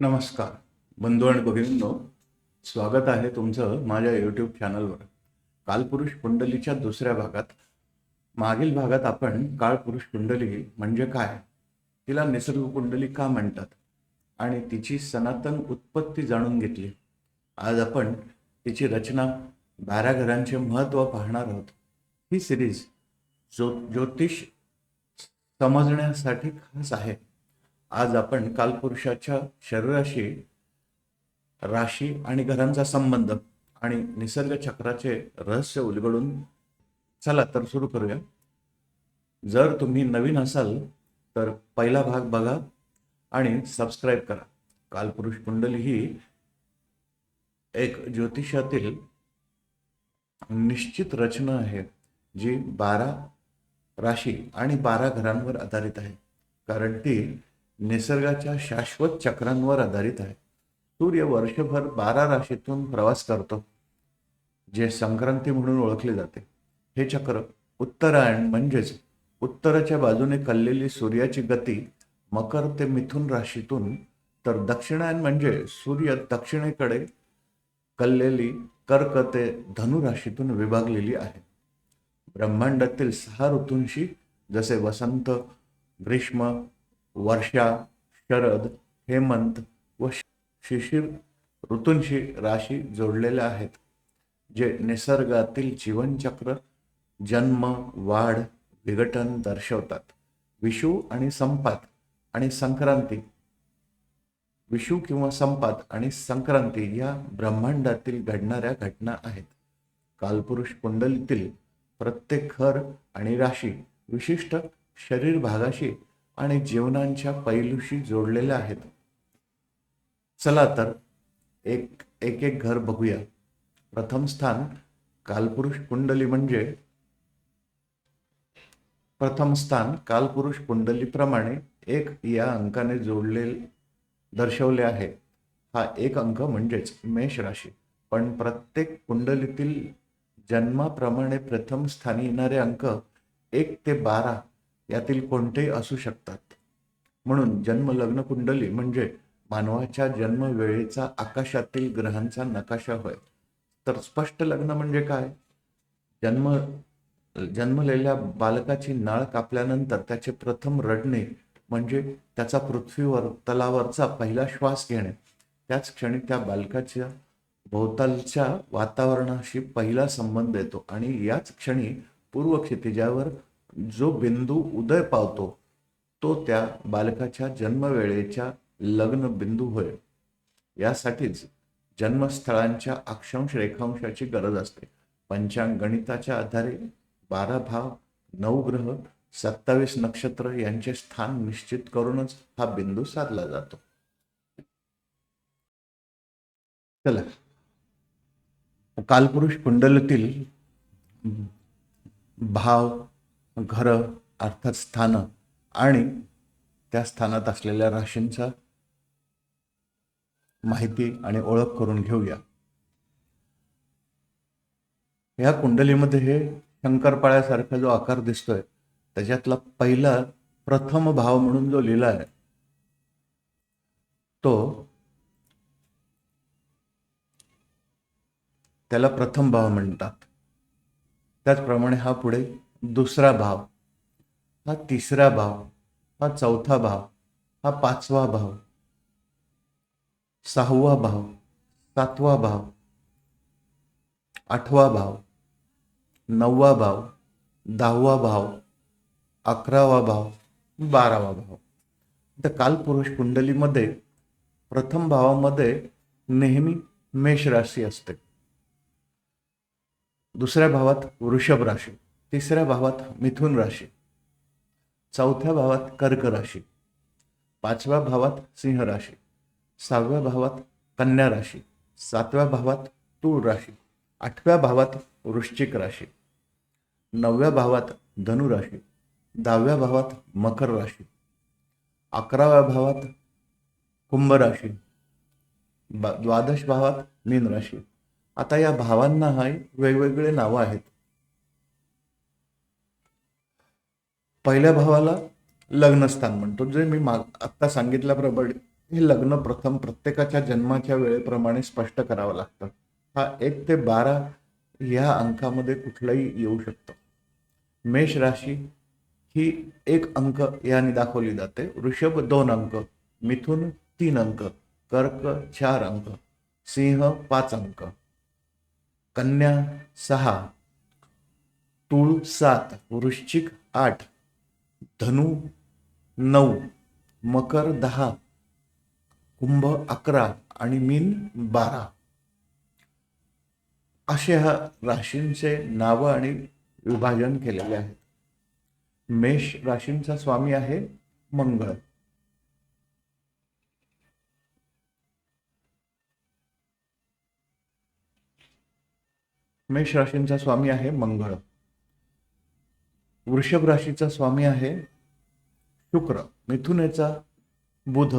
नमस्कार. बंधू आणि भगिनींनो स्वागत आहे तुमचं माझ्या यूट्यूब चॅनलवर कालपुरुष कुंडलीच्या दुसऱ्या भागात. मागील भागात आपण काळपुरुष कुंडली म्हणजे काय? तिला निसर्ग कुंडली का म्हणतात? आणि तिची सनातन उत्पत्ती जाणून घेतली. आज आपण तिची रचना बारा घरांचे महत्त्व पाहणार आहोत. ही सिरीज ज्यो ज्योतिष समजण्यासाठी खास आहे. आज आपण कालपुरुषाच्या शरीराशी राशी आणि घरांचा संबंध आणि निसर्ग चक्राचे रहस्य उलगडून चला तर सुरू करूया. जर तुम्ही नवीन असाल तर पहिला भाग बघा आणि सबस्क्राईब करा. कालपुरुष कुंडली ही एक ज्योतिषातील निश्चित रचना आहे जी बारा राशी आणि बारा घरांवर आधारित आहे. कारण ती निसर्गाच्या शाश्वत चक्रांवर आधारित आहे. सूर्य वर्षभर बारा राशीतून प्रवास करतो जे संक्रांती म्हणून ओळखले जाते. हे चक्र उत्तरायण म्हणजेच उत्तराच्या बाजूने कललेली सूर्याची गती मकर ते मिथुन राशीतून तर दक्षिणायन म्हणजे सूर्य दक्षिणेकडे कललेली कर्क ते धनु राशीतून विभागलेली आहे. ब्रह्मांडातील सहा ऋतूंशी जसे वसंत ग्रीष्म वर्षा शरद हेमंत व शिशिर ऋतूंशी राशी जोडलेल्या आहेत जे निसर्गातील जीवनचक्र जन्म वाढ विघटन दर्शवतात. विषू आणि संपात आणि संक्रांती. विषू किंवा संपात आणि संक्रांती या ब्रह्मांडातील घडणाऱ्या घटना आहेत. कालपुरुष कुंडलीतील प्रत्येक घर आणि राशी विशिष्ट शरीर भागाशी आणि जीवनांच्या पैलूशी जोडलेल्या आहेत. चला तर एक एक एक घर बघूया. प्रथम स्थान कालपुरुष कुंडली म्हणजे? प्रथम स्थान कालपुरुष कुंडलीप्रमाणे एक या अंकाने जोडले दर्शवले आहे. हा एक अंक म्हणजेच मेष राशी. पण प्रत्येक कुंडलीतील जन्माप्रमाणे प्रथम स्थानी येणारे अंक एक ते बारा यातील कोणतेही असू शकतात? म्हणून जन्म लग्न कुंडली म्हणजे मानवाच्या जन्म वेळेचा आकाशातील ग्रहांचा नकाशा होय. तर स्पष्ट लग्न म्हणजे काय? जन्म जन्मलेल्या बालकाची नाळ कापल्यानंतर त्याचे प्रथम रडणे म्हणजे त्याचा पृथ्वीवर तलावरचा पहिला श्वास घेणे. त्याच क्षणी त्या बालकाच्या भोवतालच्या वातावरणाशी पहिला संबंध येतो आणि याच क्षणी पूर्व क्षितिजावर जो बिंदू उदय पावतो तो त्या बालकाच्या जन्मवेळेच्या लग्न बिंदू होय. यासाठीच जन्मस्थळांच्या अक्षांश रेखांशाची गरज असते. पंचांग गणिताच्या आधारे बारा भाव नऊ ग्रह सत्तावीस नक्षत्र यांचे स्थान निश्चित करूनच हा बिंदू साधला जातो. चला. कालपुरुष कुंडलीतील भाव घर अर्थात स्थान आणि त्या स्थानात असलेल्या राशींचा माहिती आणि ओळख करून घेऊया. या कुंडलीमध्ये हे शंकरपाळ्यासारखा जो आकार दिसतोय त्याच्यातला पहिला प्रथम भाव म्हणून जो लिहिला आहे तो त्याला प्रथम भाव म्हणतात. त्याचप्रमाणे हा पुढे दुसरा भाव हा तिसरा भाव हा चौथा भाव हा पाचवा भाव सहावा भाव सातवा भाव आठवा भाव नववा भाव दहावा भाव अकरावा भाव बारावा भाव. तर कालपुरुष कुंडलीमध्ये प्रथम भावामध्ये नेहमी मेष राशी असते. दुसऱ्या भावात वृषभ राशी. तिसऱ्या भावात मिथुन राशी. चौथ्या भावात कर्क राशी. पाचव्या भावात सिंह राशी. सहाव्या भावात कन्या राशी. सातव्या भावात तूळ राशी. आठव्या भावात वृश्चिक राशी. नवव्या भावात धनु राशी. दहाव्या भावात मकर राशी. अकराव्या भावात कुंभ राशी. द्वादश भावात मीन राशी. आता या भावांना हाय वेगवेगळे नावं आहेत. पहिल्या भावाला लग्नस्थान म्हणतो. जे मी माग आत्ता सांगितल्याप्रमाणे हे लग्न प्रथम प्रत्येकाच्या जन्माच्या वेळेप्रमाणे स्पष्ट करावं लागतं. हा एक ते बारा या अंकामध्ये कुठलाही येऊ शकतो. मेष राशी ही एक अंक याने दाखवली जाते. वृषभ दोन अंक मिथुन तीन अंक कर्क चार अंक सिंह पाच अंक कन्या सहा तुळ सात वृश्चिक आठ धनु नऊ मकर दहा कुंभ अकरा आणि मीन बारा. असे ह्या राशींचे नावं आणि विभाजन केलेले आहेत. मेष राशींचा स्वामी आहे मंगळ. मेष राशींचा स्वामी आहे मंगळ. वृषभ राशीचा स्वामी आहे शुक्र मिथुनेचा बुध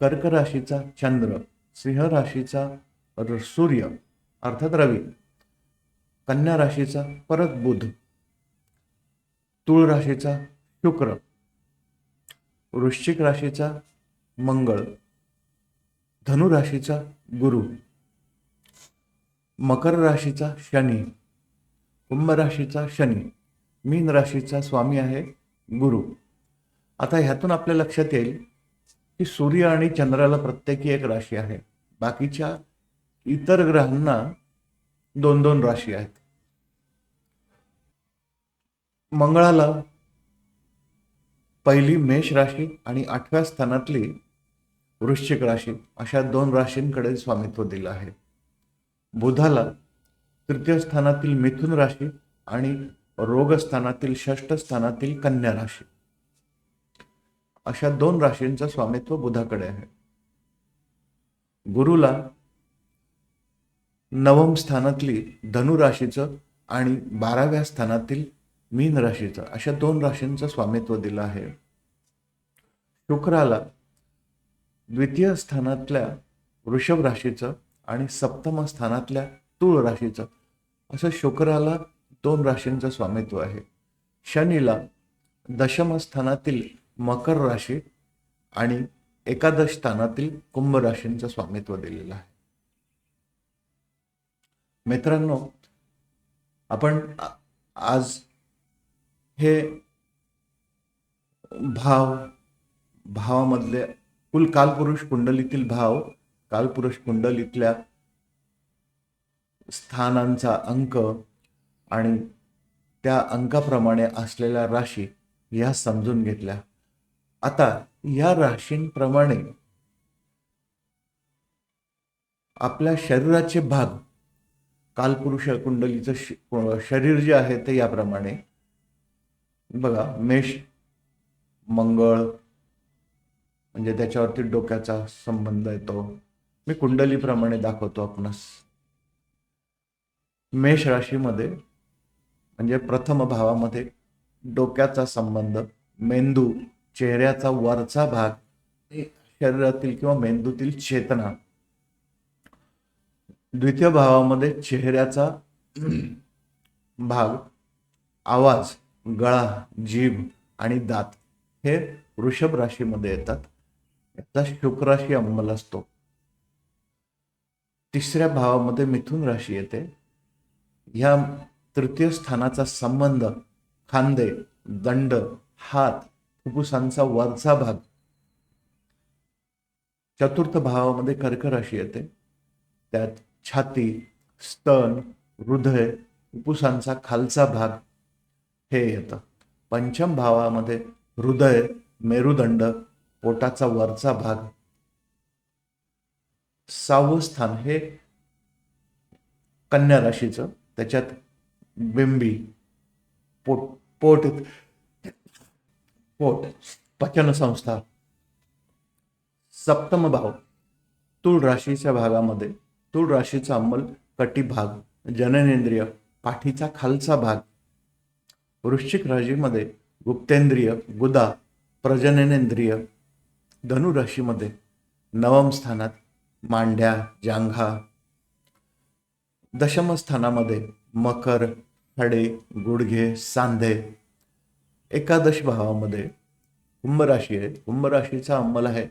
कर्क राशीचा चंद्र सिंह राशीचा सूर्य अर्थात रवी कन्या राशीचा परत बुध तुळ राशीचा शुक्र वृश्चिक राशीचा मंगळ धनु राशीचा गुरु मकर राशीचा शनी कुंभ राशीचा शनी मीन राशीचा स्वामी आहे गुरु. आता ह्यातून आपल्या लक्षात येईल की सूर्य आणि चंद्राला प्रत्येकी एक राशी आहे. बाकीच्या इतर ग्रहांना दोन दोन राशी आहेत. मंगळाला पहिली मेष राशी आणि आठव्या स्थानातली वृश्चिक राशी अशा दोन राशींकडे स्वामित्व दिलं आहे. बुधाला तृतीय स्थानातील मिथुन राशी आणि रोग स्थानातील षष्ठ स्थानातील कन्या राशी. अशा दोन राशींचं स्वामित्व बुधाकडे आहे. गुरुला नवम स्थानातली धनु राशीचं आणि बाराव्या स्थानातील मीन राशीचं अशा दोन राशींचं स्वामित्व दिलं आहे. शुक्राला द्वितीय स्थानातल्या वृषभ राशीचं आणि सप्तम स्थानातल्या तुळ राशीचं असं शुक्राला दोन राशींचं स्वामित्व आहे. शनीला दशम स्थानातील मकर राशी आणि एकादश स्थानातील कुंभ राशींचं स्वामित्व दिलेलं आहे. मित्रांनो आपण आज हे भाव भावामधले कुल कालपुरुष कुंडलीतील भाव कालपुरुष कुंडलीतल्या स्थानांचा अंक आणि त्या अंकाप्रमाणे असलेल्या राशी ह्या समजून घेतल्या. आता या राशींप्रमाणे आपल्या शरीराचे भाग कालपुरुष कुंडलीचं श- शरीर जे आहे ते याप्रमाणे. बघा मेष मंगळ म्हणजे त्याच्यावरती डोक्याचा संबंध येतो. मी कुंडलीप्रमाणे दाखवतो आपणास. मेष राशीमध्ये म्हणजे प्रथम भावामध्ये डोक्याचा संबंध मेंदू चेहऱ्याचा वरचा भाग शरीरातील किंवा मेंदूतील चेतना. द्वितीय भावामध्ये चेहऱ्याचा भाग आवाज गळा जीभ आणि दात हे वृषभ राशीमध्ये येतात. याचा शुक्राशी अंमल असतो. तिसऱ्या भावामध्ये मिथुन राशी येते. ह्या तृतीय स्थानाचा संबंध खांदे दंड हात फुफ्फुसांचा वरचा भाग. चतुर्थ भावामध्ये कर्क राशी येते. त्यात छाती स्तन हृदय फुफ्फुसांचा खालचा भाग हे येतं. पंचम भावामध्ये हृदय मेरुदंड पोटाचा वरचा भाग. सहावं स्थान हे कन्या राशीचं. त्याच्यात बिंबी पोट पोट पोट पचन संस्था. सप्तम भाव तुळ राशीच्या भागामध्ये. तुळ राशीचा अंमल कटी भाग. जननेंद्रिय. पाठीचा खालचा भाग. वृश्चिक राशीमध्ये गुप्तेंद्रिय गुदा प्रजननेंद्रिय. धनु राशीमध्ये नवम स्थानात मांड्या जांघा. दशम स्थानामध्ये मकर हडे गुडघे सांधे. एकादश भावामध्ये कुंभराशी आहे. कुंभराशीचा अंमल आहे.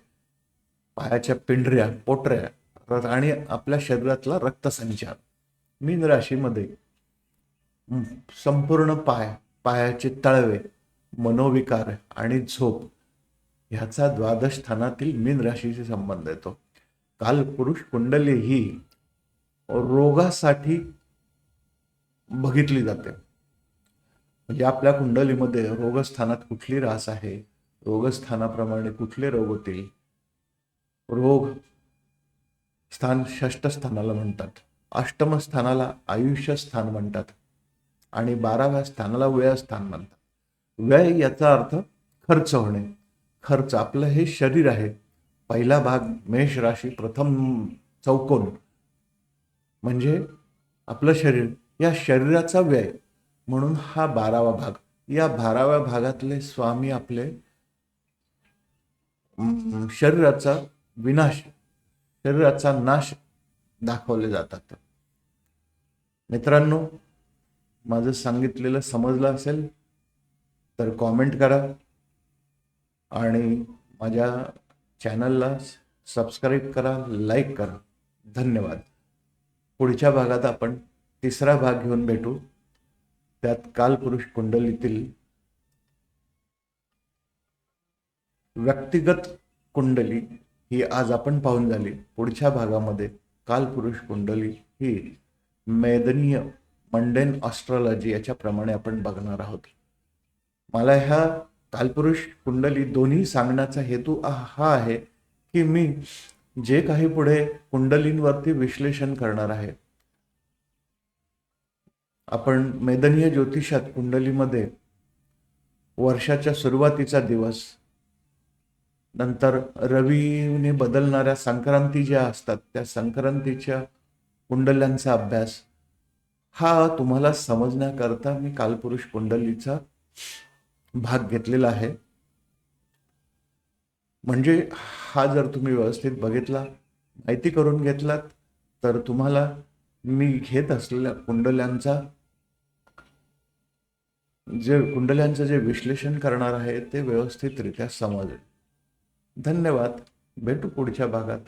पायाच्या पिंढऱ्या पोटऱ्या आणि आपल्या शरीरातला रक्तसंचार. मीन राशीमध्ये संपूर्ण पाय पायाचे तळवे मनोविकार आणि झोप ह्याचा द्वादश स्थानातील मीन राशीशी संबंध येतो. काल पुरुष कुंडली ही रोगासाठी बघितली जाते. म्हणजे आपल्या कुंडलीमध्ये रोगस्थानात कुठली रास आहे रोगस्थानाप्रमाणे कुठले रोग होतील? रोग स्थान षष्ठ स्थानाला म्हणतात. अष्टम स्थानाला आयुष्य स्थान म्हणतात. आणि बाराव्या स्थानाला व्यय स्थान म्हणतात. व्यय याचा अर्थ खर्च होणे. खर्च आपलं हे शरीर आहे. पहिला भाग मेष राशी प्रथम चौकोन. म्हणजे आपलं शरीर या शरीराचा व्यय म्हणून हा बारावा भाग. या बाराव्या भागातले स्वामी आपले शरीराचा विनाश शरीराचा नाश दाखवले जातात. मित्रांनो माझं सांगितलेलं समजलं असेल तर कॉमेंट करा आणि माझ्या चॅनलला सबस्क्राईब करा लाईक करा. धन्यवाद. पुढच्या भागात आपण तिसरा भाग घेऊन भेटू. त्यात कालपुरुष कुंडलीतील व्यक्तिगत कुंडली ही आज आपण पाहून झाली. पुढच्या भागामध्ये कालपुरुष कुंडली ही मैदनीय मंडेन ऑस्ट्रॉलॉजी याच्याप्रमाणे आपण बघणार आहोत. मला ह्या कालपुरुष कुंडली दोन्ही सांगण्याचा हेतू हा आहे की मी जे काही पुढे कुंडलींवरती विश्लेषण करणार आहे आपण मैदनीय ज्योतिषात कुंडलीमध्ये वर्षाच्या सुरुवातीचा दिवस नंतर रवीने बदलणाऱ्या संक्रांती ज्या असतात त्या संक्रांतीच्या कुंडल्यांचा अभ्यास हा तुम्हाला समजण्याकरता मी कालपुरुष कुंडलीचा भाग घेतलेला आहे. म्हणजे हा जर तुम्ही व्यवस्थित बघितला माहिती करून घेतलात तर तुम्हाला मी घेत असलेल्या कुंडल्यांचा जे कुंडल्यांचं जे विश्लेषण करणार आहे ते व्यवस्थितरित्या समजेल. धन्यवाद. भेटू पुढच्या भागात.